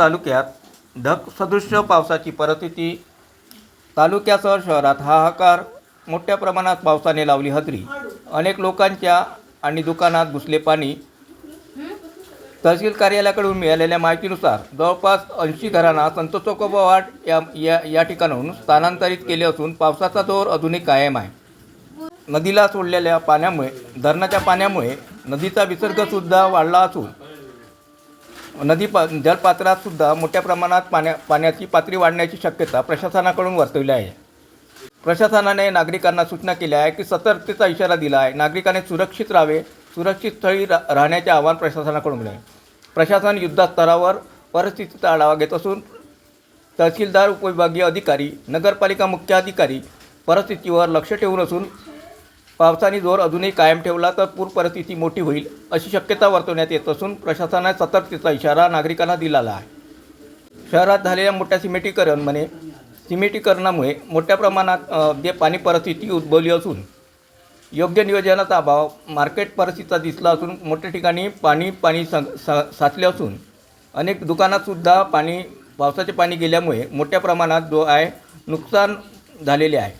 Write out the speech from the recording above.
तालुक्यात ढगसदृश्य पावसाची परिस्थिती. तालुक्यासह शहरात हाहाकार मोठ्या प्रमाणात पावसाने लावली हजेरी. अनेक लोकांच्या आणि दुकानात घुसले पाणी. तहसील कार्यालयाकडून मिळालेल्या माहितीनुसार जवळपास ऐंशी घरांना संत चोकोबा वाट या या या ठिकाणाहून स्थानांतरित केले असून पावसाचा जोर अजूनही कायम आहे. नदीला सोडलेल्या पाण्यामुळे धरणाच्या पाण्यामुळे नदीचा विसर्गसुद्धा वाढला असून नदी पा जलपात्रातसुद्धा मोठ्या प्रमाणात पाण्या पाण्याची पातळी वाढण्याची शक्यता प्रशासनाकडून वर्तवली आहे. प्रशासनाने नागरिकांना सूचना केल्या आहे की सतर्कतेचा इशारा दिला आहे नागरिकांनी सुरक्षित राहावे सुरक्षित स्थळी रा राहण्याचे आवाहन प्रशासनाकडून आहे. प्रशासन युद्धस्तरावर परिस्थितीचा आढावा घेत असून तहसीलदार उपविभागीय अधिकारी नगरपालिका मुख्य अधिकारी परिस्थितीवर लक्ष ठेवून असून पावसाने जोर अजूनही कायम ठेवला तर पूर परिस्थिती मोठी होईल अशी शक्यता वर्तवण्यात येत असून प्रशासनाने सतर्कतेचा इशारा नागरिकांना दिलेला आहे. शहरात झालेल्या मोठ्या सिमेंटीकरण म्हणे सिमेंटीकरणामुळे मोठ्या प्रमाणात जे पाणी परिस्थिती उद्भवली असून योग्य नियोजनाचा अभाव मार्केट परिस्थितीचा दिसला असून मोठ्या ठिकाणी पाणी पाणी सा सा साचले असून अनेक दुकानातसुद्धा पाणी पावसाचे पाणी गेल्यामुळे मोठ्या प्रमाणात जो आहे नुकसान झालेले आहे.